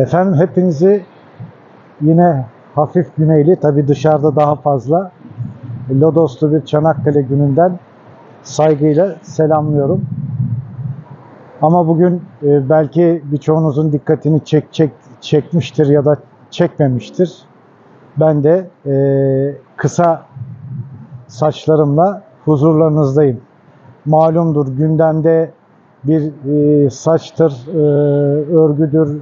Efendim hepinizi yine hafif güneyli, tabi dışarıda daha fazla Lodoslu bir Çanakkale gününden saygıyla selamlıyorum. Ama bugün e, belki birçoğunuzun dikkatini çek, çek, çekmiştir ya da çekmemiştir. Ben de e, kısa saçlarımla huzurlarınızdayım. Malumdur gündemde bir e, saçtır, e, örgüdür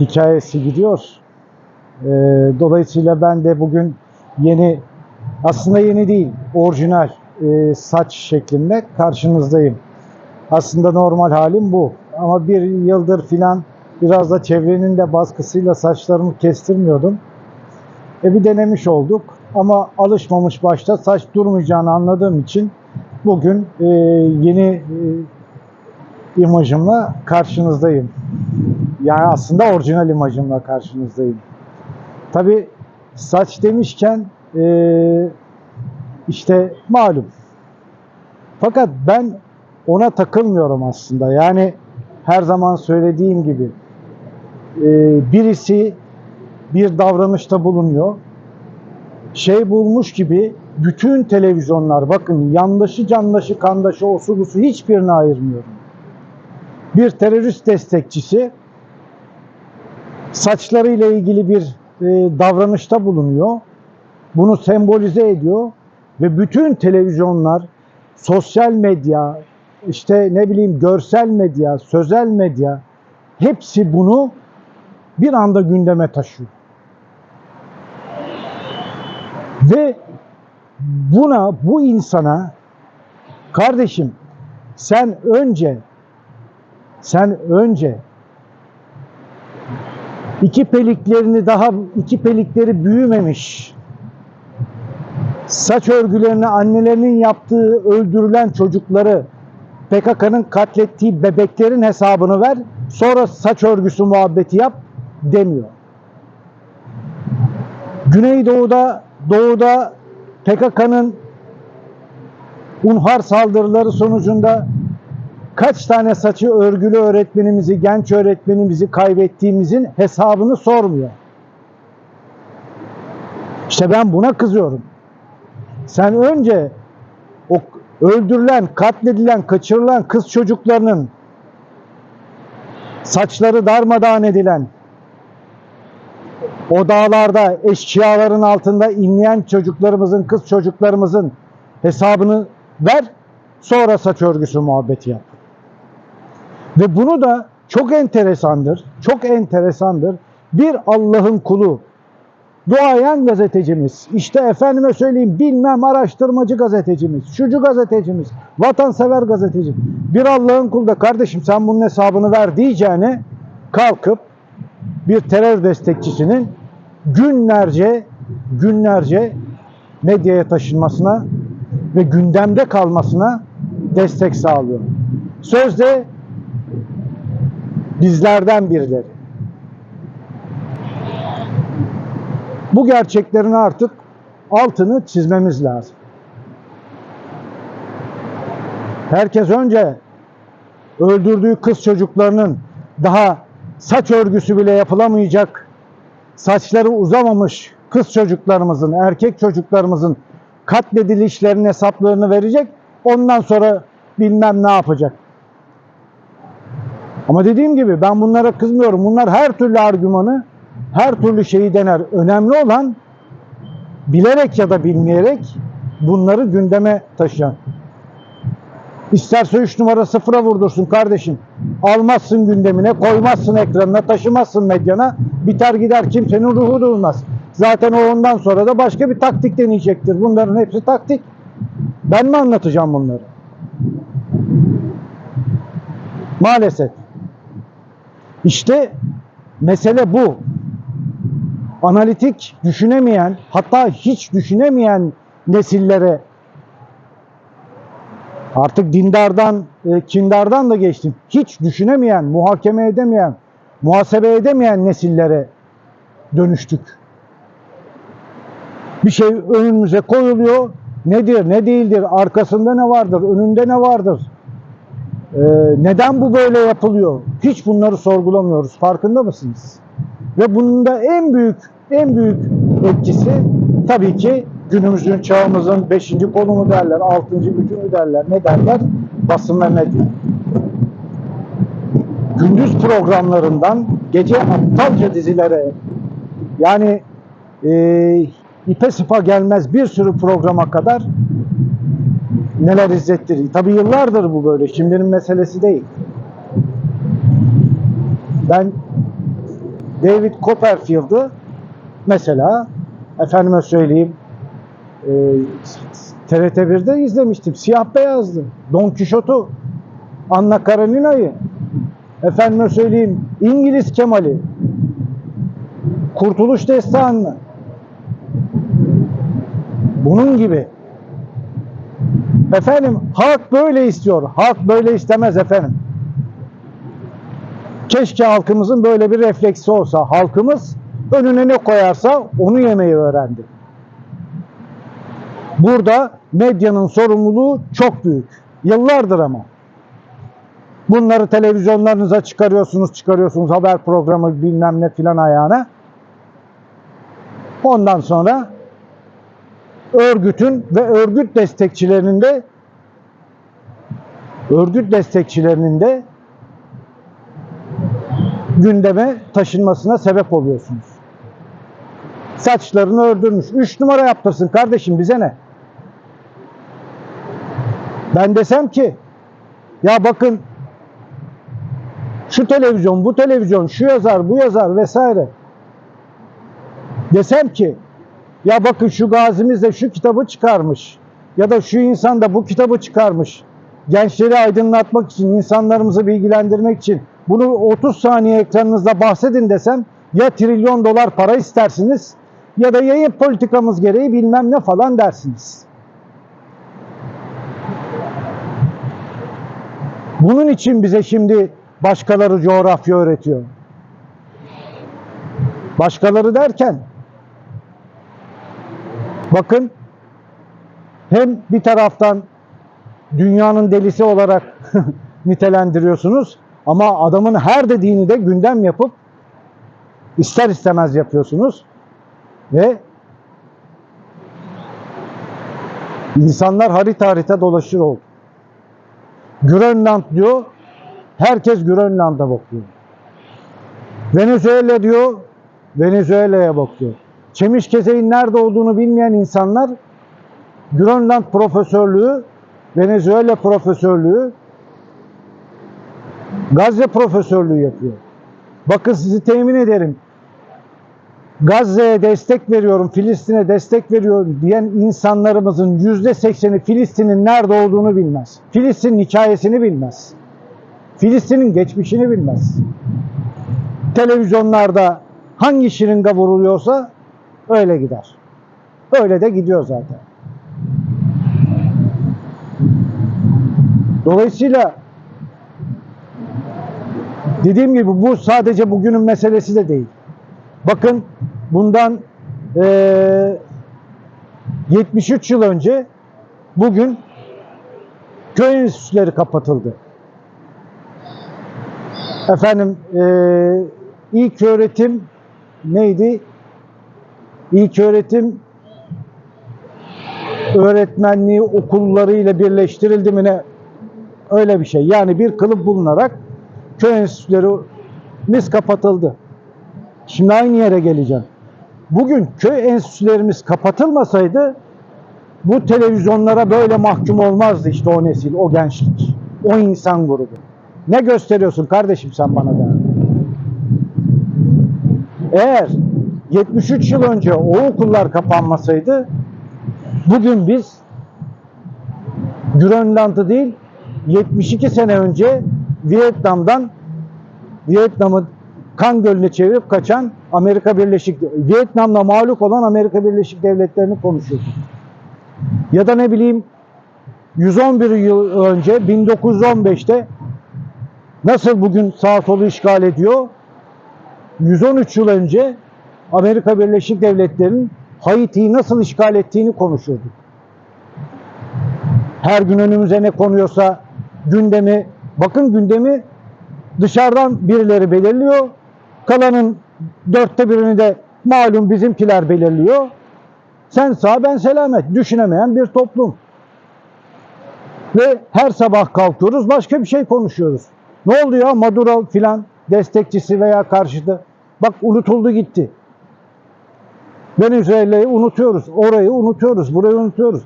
hikayesi gidiyor. E, dolayısıyla ben de bugün yeni, aslında yeni değil, orijinal e, saç şeklinde karşınızdayım. Aslında normal halim bu. Ama bir yıldır filan biraz da çevrenin de baskısıyla saçlarımı kestirmiyordum. E bir denemiş olduk. Ama alışmamış başta saç durmayacağını anladığım için bugün e, yeni e, imajımla karşınızdayım. Yani aslında orijinal imajımla karşınızdayım. Tabi saç demişken e, işte malum. Fakat ben ona takılmıyorum aslında. Yani her zaman söylediğim gibi e, birisi bir davranışta bulunuyor. Şey bulmuş gibi bütün televizyonlar bakın yandaşı candaşı kandaşı osu busu hiçbirini ayırmıyorum. Bir terörist destekçisi saçlarıyla ilgili bir e, davranışta bulunuyor. Bunu sembolize ediyor ve bütün televizyonlar, sosyal medya, işte ne bileyim görsel medya, sözel medya hepsi bunu bir anda gündeme taşıyor. Ve buna, bu insana kardeşim sen önce sen önce iki peliklerini daha iki pelikleri büyümemiş saç örgülerini annelerinin yaptığı öldürülen çocukları PKK'nın katlettiği bebeklerin hesabını ver sonra saç örgüsü muhabbeti yap demiyor. Güneydoğu'da doğuda PKK'nın unhar saldırıları sonucunda kaç tane saçı örgülü öğretmenimizi, genç öğretmenimizi kaybettiğimizin hesabını sormuyor. İşte ben buna kızıyorum. Sen önce o öldürülen, katledilen, kaçırılan kız çocuklarının saçları darmadağın edilen, o dağlarda eşkıyaların altında inleyen çocuklarımızın, kız çocuklarımızın hesabını ver, sonra saç örgüsü muhabbeti yap. Ve bunu da çok enteresandır, çok enteresandır. Bir Allah'ın kulu, duayen gazetecimiz, işte efendime söyleyeyim bilmem araştırmacı gazetecimiz, şucu gazetecimiz, vatansever gazeteci. Bir Allah'ın kulu da kardeşim sen bunun hesabını ver diyeceğine kalkıp bir terör destekçisinin günlerce günlerce medyaya taşınmasına ve gündemde kalmasına destek sağlıyor. Sözde bizlerden birileri. Bu gerçeklerin artık altını çizmemiz lazım. Herkes önce öldürdüğü kız çocuklarının daha saç örgüsü bile yapılamayacak, saçları uzamamış kız çocuklarımızın, erkek çocuklarımızın katledilişlerinin hesaplarını verecek. Ondan sonra bilmem ne yapacak. Ama dediğim gibi ben bunlara kızmıyorum. Bunlar her türlü argümanı, her türlü şeyi dener. Önemli olan bilerek ya da bilmeyerek bunları gündeme taşıyan. İsterse 3 numara sıfıra vurdursun kardeşim. Almazsın gündemine, koymazsın ekranına, taşımazsın medyana. Biter gider kimsenin ruhu durmaz. Zaten o ondan sonra da başka bir taktik deneyecektir. Bunların hepsi taktik. Ben mi anlatacağım bunları? Maalesef. İşte mesele bu. Analitik düşünemeyen, hatta hiç düşünemeyen nesillere artık dindardan, e, kindardan da geçtim. Hiç düşünemeyen, muhakeme edemeyen, muhasebe edemeyen nesillere dönüştük. Bir şey önümüze koyuluyor. Nedir, ne değildir, arkasında ne vardır, önünde ne vardır? Ee, neden bu böyle yapılıyor? Hiç bunları sorgulamıyoruz. Farkında mısınız? Ve bunun da en büyük en büyük etkisi tabii ki günümüzün çağımızın beşinci kolu mu derler, altıncı gücü mü derler, ne derler? Basın ve medya. Gündüz programlarından gece aptalca dizilere yani e, ipe sıpa gelmez bir sürü programa kadar neler izlettiriyor. Tabii yıllardır bu böyle. Şimdinin meselesi değil. Ben David Copperfield'ı mesela efendime söyleyeyim e, TRT 1'de izlemiştim. Siyah beyazdı. Don Quixote'u Anna Karenina'yı efendime söyleyeyim İngiliz Kemal'i Kurtuluş Destanı'nı bunun gibi Efendim halk böyle istiyor. Halk böyle istemez efendim. Keşke halkımızın böyle bir refleksi olsa. Halkımız önüne ne koyarsa onu yemeyi öğrendi. Burada medyanın sorumluluğu çok büyük. Yıllardır ama. Bunları televizyonlarınıza çıkarıyorsunuz, çıkarıyorsunuz haber programı bilmem ne filan ayağına. Ondan sonra örgütün ve örgüt destekçilerinin de örgüt destekçilerinin de gündeme taşınmasına sebep oluyorsunuz. Saçlarını ördürmüş. Üç numara yaptırsın kardeşim bize ne? Ben desem ki ya bakın şu televizyon, bu televizyon, şu yazar, bu yazar vesaire desem ki ya bakın şu gazimiz de şu kitabı çıkarmış. Ya da şu insan da bu kitabı çıkarmış. Gençleri aydınlatmak için, insanlarımızı bilgilendirmek için bunu 30 saniye ekranınızda bahsedin desem ya trilyon dolar para istersiniz ya da yayın politikamız gereği bilmem ne falan dersiniz. Bunun için bize şimdi başkaları coğrafya öğretiyor. Başkaları derken Bakın hem bir taraftan dünyanın delisi olarak nitelendiriyorsunuz ama adamın her dediğini de gündem yapıp ister istemez yapıyorsunuz ve insanlar harita harita dolaşır oldu. Grönland diyor, herkes Grönland'a bakıyor. Venezuela diyor, Venezuela'ya bakıyor. Çemişkese'nin nerede olduğunu bilmeyen insanlar Grönland profesörlüğü, Venezuela profesörlüğü, Gazze profesörlüğü yapıyor. Bakın sizi temin ederim. Gazze'ye destek veriyorum, Filistin'e destek veriyorum diyen insanlarımızın yüzde sekseni Filistin'in nerede olduğunu bilmez. Filistin'in hikayesini bilmez. Filistin'in geçmişini bilmez. Televizyonlarda hangi şırınga vuruluyorsa öyle gider. Öyle de gidiyor zaten. Dolayısıyla dediğim gibi bu sadece bugünün meselesi de değil. Bakın bundan eee 73 yıl önce bugün köy enstitüleri kapatıldı. Efendim eee ilk öğretim neydi? İlk öğretim öğretmenliği okullarıyla birleştirildi mi ne? Öyle bir şey. Yani bir kılıf bulunarak köy enstitülerimiz kapatıldı. Şimdi aynı yere geleceğim. Bugün köy enstitülerimiz kapatılmasaydı bu televizyonlara böyle mahkum olmazdı işte o nesil, o gençlik, o insan grubu. Ne gösteriyorsun kardeşim sen bana da? Eğer 73 yıl önce o okullar kapanmasaydı bugün biz Grönland'ı değil 72 sene önce Vietnam'dan Vietnam'ı kan gölüne çevirip kaçan Amerika Birleşik Vietnam'la mağlup olan Amerika Birleşik Devletleri'ni konuşuyoruz. Ya da ne bileyim 111 yıl önce 1915'te nasıl bugün sağ solu işgal ediyor? 113 yıl önce Amerika Birleşik Devletleri'nin Haiti'yi nasıl işgal ettiğini konuşuyorduk. Her gün önümüze ne konuyorsa gündemi Bakın gündemi dışarıdan birileri belirliyor. Kalanın dörtte birini de malum bizimkiler belirliyor. Sen sağ ben selamet. Düşünemeyen bir toplum. Ve her sabah kalkıyoruz başka bir şey konuşuyoruz. Ne oldu ya Maduro filan destekçisi veya karşıtı. Bak unutuldu gitti. Venezuela'yı unutuyoruz. Orayı unutuyoruz. Burayı unutuyoruz.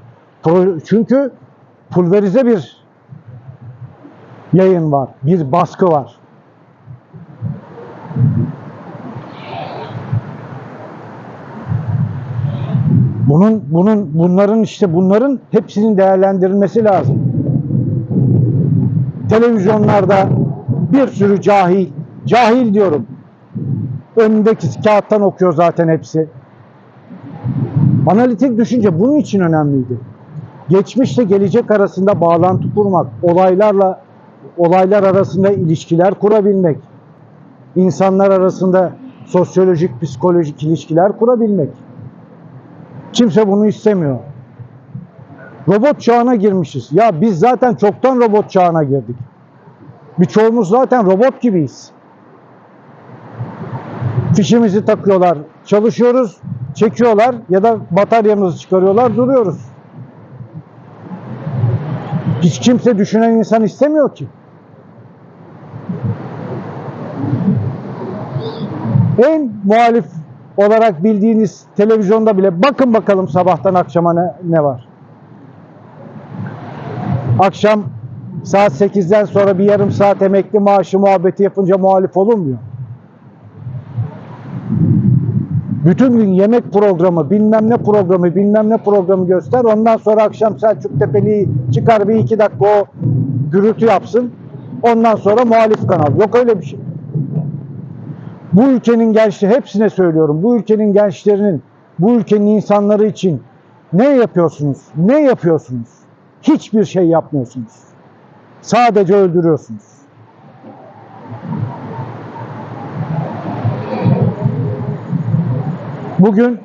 Çünkü pulverize bir yayın var. Bir baskı var. Bunun bunun bunların işte bunların hepsinin değerlendirilmesi lazım. Televizyonlarda bir sürü cahil, cahil diyorum. Önündeki kağıttan okuyor zaten hepsi. Analitik düşünce bunun için önemliydi. Geçmişle gelecek arasında bağlantı kurmak, olaylarla olaylar arasında ilişkiler kurabilmek, insanlar arasında sosyolojik, psikolojik ilişkiler kurabilmek. Kimse bunu istemiyor. Robot çağına girmişiz. Ya biz zaten çoktan robot çağına girdik. Birçoğumuz zaten robot gibiyiz. Fişimizi takıyorlar, çalışıyoruz, çekiyorlar ya da bataryamızı çıkarıyorlar, duruyoruz. Hiç kimse düşünen insan istemiyor ki. En muhalif olarak bildiğiniz televizyonda bile bakın bakalım sabahtan akşama ne, ne var. Akşam saat 8'den sonra bir yarım saat emekli maaşı muhabbeti yapınca muhalif olunmuyor. Bütün gün yemek programı, bilmem ne programı, bilmem ne programı göster. Ondan sonra akşam Selçuk Tepeli'yi çıkar bir iki dakika o gürültü yapsın. Ondan sonra muhalif kanal. Yok öyle bir şey. Bu ülkenin gençleri, hepsine söylüyorum. Bu ülkenin gençlerinin, bu ülkenin insanları için ne yapıyorsunuz? Ne yapıyorsunuz? Hiçbir şey yapmıyorsunuz. Sadece öldürüyorsunuz. Bugün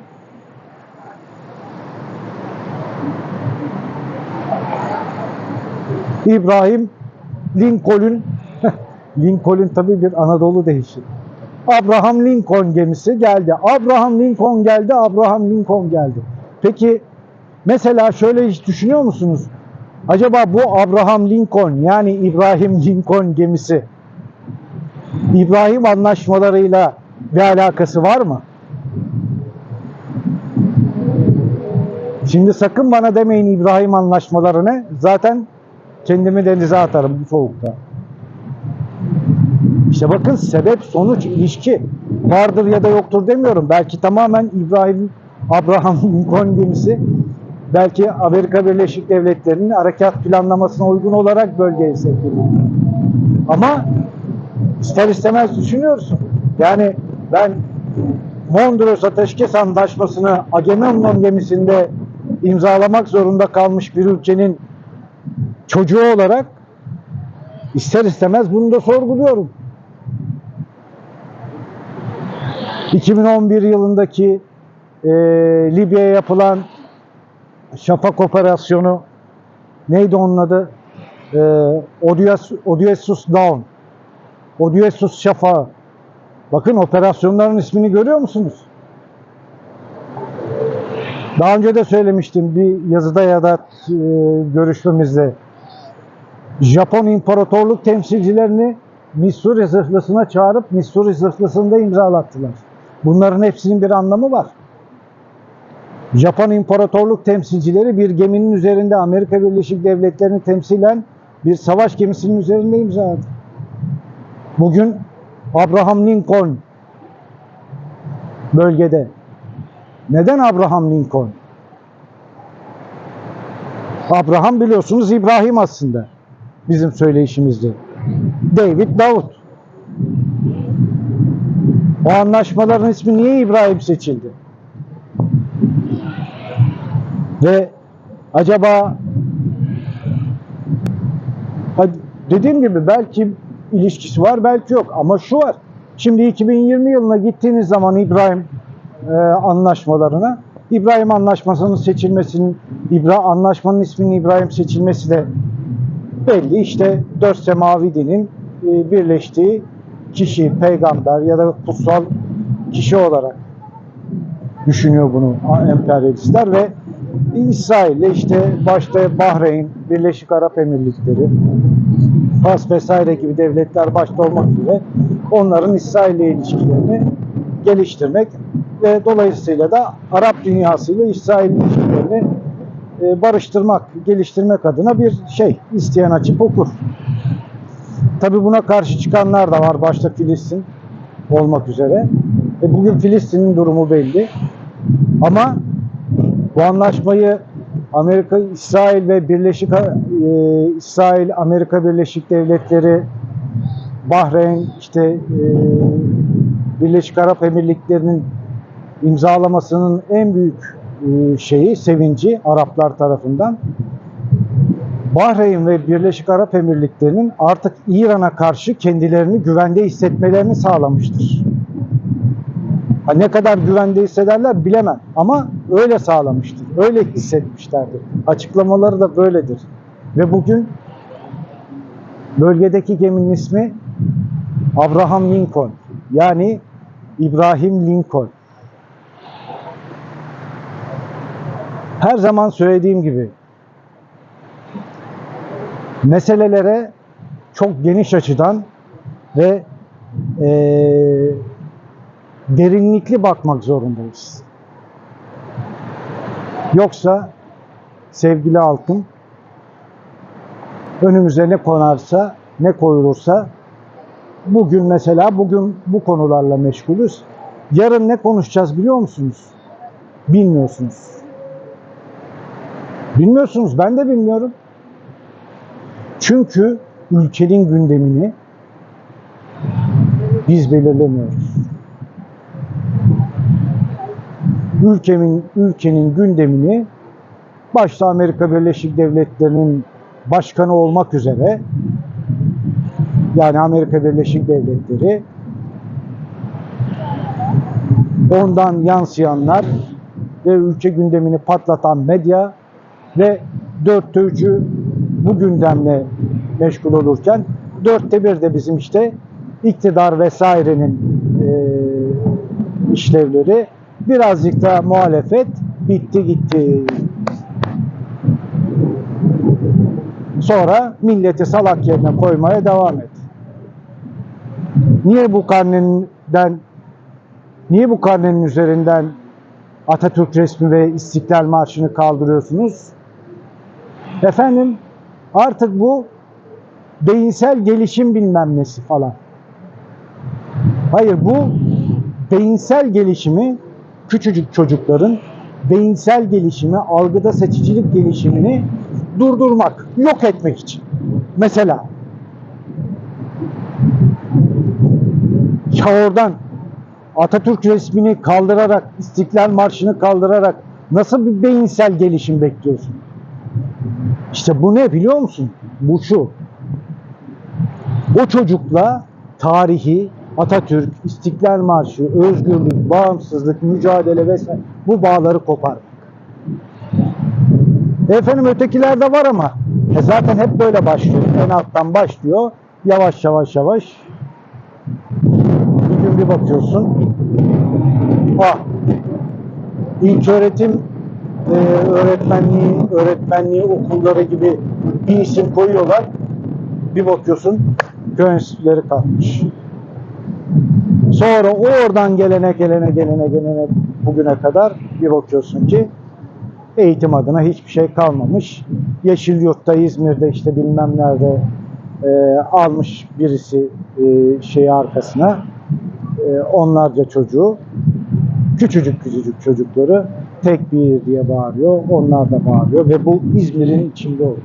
İbrahim Lincoln Lincoln tabii bir Anadolu deyişi. Abraham Lincoln gemisi geldi. Abraham Lincoln geldi, Abraham Lincoln geldi. Peki mesela şöyle hiç düşünüyor musunuz? Acaba bu Abraham Lincoln yani İbrahim Lincoln gemisi İbrahim anlaşmalarıyla bir alakası var mı? Şimdi sakın bana demeyin İbrahim anlaşmaları ne? Zaten kendimi denize atarım bu soğukta. İşte bakın sebep sonuç ilişki vardır ya da yoktur demiyorum. Belki tamamen İbrahim Abraham Lincoln gemisi belki Amerika Birleşik Devletleri'nin harekat planlamasına uygun olarak bölgeye sevk. Ama ister istemez düşünüyorsun. Yani ben Mondros Ateşkes Antlaşması'nı Agamemnon gemisinde imzalamak zorunda kalmış bir ülkenin çocuğu olarak ister istemez bunu da sorguluyorum. 2011 yılındaki e, Libya'ya yapılan Şafak operasyonu neydi onun adı? E, Odious, Odysseus Dawn. Odysseus Şafağı. Bakın operasyonların ismini görüyor musunuz? Daha önce de söylemiştim bir yazıda ya da e, görüşmemizde. Japon İmparatorluk temsilcilerini Missouri zırhlısına çağırıp Missouri zırhlısında imzalattılar. Bunların hepsinin bir anlamı var. Japon İmparatorluk temsilcileri bir geminin üzerinde Amerika Birleşik Devletleri'ni temsilen bir savaş gemisinin üzerinde imza attı. Bugün Abraham Lincoln bölgede. Neden Abraham Lincoln? Abraham biliyorsunuz İbrahim aslında bizim söyleyişimizde. David Davut. O anlaşmaların ismi niye İbrahim seçildi? Ve acaba dediğim gibi belki ilişkisi var belki yok ama şu var. Şimdi 2020 yılına gittiğiniz zaman İbrahim e, anlaşmalarına. İbrahim anlaşmasının seçilmesinin İbra anlaşmanın isminin İbrahim seçilmesi de belli. İşte dört semavi dinin e, birleştiği kişi, peygamber ya da kutsal kişi olarak düşünüyor bunu emperyalistler ve İsrail'le işte başta Bahreyn, Birleşik Arap Emirlikleri, Fas vesaire gibi devletler başta olmak üzere onların İsrail'le ilişkilerini geliştirmek ve dolayısıyla da Arap dünyasıyla İsrail ilişkilerini e, barıştırmak, geliştirmek adına bir şey isteyen açıp okur. Tabi buna karşı çıkanlar da var başta Filistin olmak üzere. E bugün Filistin'in durumu belli. Ama bu anlaşmayı Amerika, İsrail ve Birleşik e, İsrail, Amerika Birleşik Devletleri, Bahreyn, işte e, Birleşik Arap Emirlikleri'nin imzalamasının en büyük e, şeyi, sevinci Araplar tarafından Bahreyn ve Birleşik Arap Emirlikleri'nin artık İran'a karşı kendilerini güvende hissetmelerini sağlamıştır. Ha, ne kadar güvende hissederler bilemem ama öyle sağlamıştır. Öyle hissetmişlerdir. Açıklamaları da böyledir. Ve bugün bölgedeki geminin ismi Abraham Lincoln. Yani İbrahim Lincoln. Her zaman söylediğim gibi meselelere çok geniş açıdan ve eee derinlikli bakmak zorundayız. Yoksa sevgili halkım önümüze ne konarsa, ne koyulursa bugün mesela bugün bu konularla meşgulüz. Yarın ne konuşacağız biliyor musunuz? Bilmiyorsunuz. Bilmiyorsunuz, ben de bilmiyorum. Çünkü ülkenin gündemini biz belirlemiyoruz. ülkemin ülkenin gündemini başta Amerika Birleşik Devletleri'nin başkanı olmak üzere yani Amerika Birleşik Devletleri ondan yansıyanlar ve ülke gündemini patlatan medya ve dörtte üçü bu gündemle meşgul olurken dörtte bir de bizim işte iktidar vesairenin e, işlevleri Birazcık da muhalefet bitti gitti. Sonra milleti salak yerine koymaya devam et. Niye bu karnenden niye bu karnenin üzerinden Atatürk resmi ve İstiklal Marşı'nı kaldırıyorsunuz? Efendim artık bu beyinsel gelişim bilmem nesi falan. Hayır bu beyinsel gelişimi küçücük çocukların beyinsel gelişimi, algıda seçicilik gelişimini durdurmak, yok etmek için. Mesela ya oradan Atatürk resmini kaldırarak, İstiklal Marşı'nı kaldırarak nasıl bir beyinsel gelişim bekliyorsun? İşte bu ne biliyor musun? Bu şu. O çocukla tarihi, Atatürk, İstiklal Marşı, özgürlük, bağımsızlık, mücadele vesaire bu bağları koparmak. Efendim ötekilerde var ama e zaten hep böyle başlıyor. En alttan başlıyor. Yavaş yavaş yavaş. Bir gün bir bakıyorsun. Ah, ilk öğretim e, öğretmenliği, öğretmenliği okulları gibi bir isim koyuyorlar. Bir bakıyorsun köy enstitüleri kalmış. Sonra oradan gelene gelene gelene gelene bugüne kadar bir bakıyorsun ki eğitim adına hiçbir şey kalmamış. Yeşil Yurt'ta, İzmir'de işte bilmem nerede e, almış birisi e, şeyi arkasına e, onlarca çocuğu küçücük küçücük çocukları tek bir diye bağırıyor. Onlar da bağırıyor ve bu İzmir'in içinde oluyor.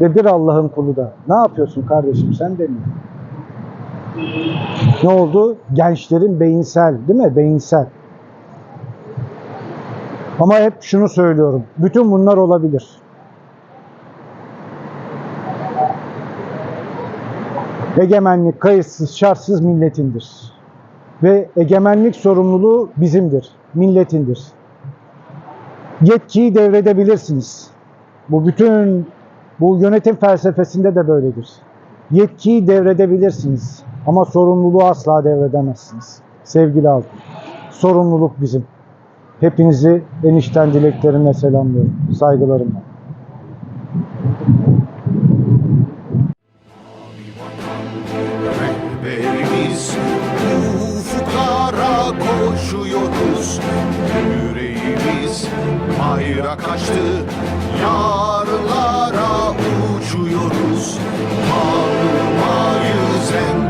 Ve bir Allah'ın kulu da ne yapıyorsun kardeşim sen demiyor. Ne oldu? Gençlerin beyinsel, değil mi? Beyinsel. Ama hep şunu söylüyorum. Bütün bunlar olabilir. Egemenlik kayıtsız, şartsız milletindir. Ve egemenlik sorumluluğu bizimdir, milletindir. Yetkiyi devredebilirsiniz. Bu bütün Bu yönetim felsefesinde de böyledir. Yetkiyi devredebilirsiniz ama sorumluluğu asla devredemezsiniz. Sevgili halk, sorumluluk bizim. Hepinizi enişten dileklerimle selamlıyorum. Saygılarımla. Koşuyoruz Yüreğimiz bayrak açtı Yarlara uçuyoruz. Bağlamayız en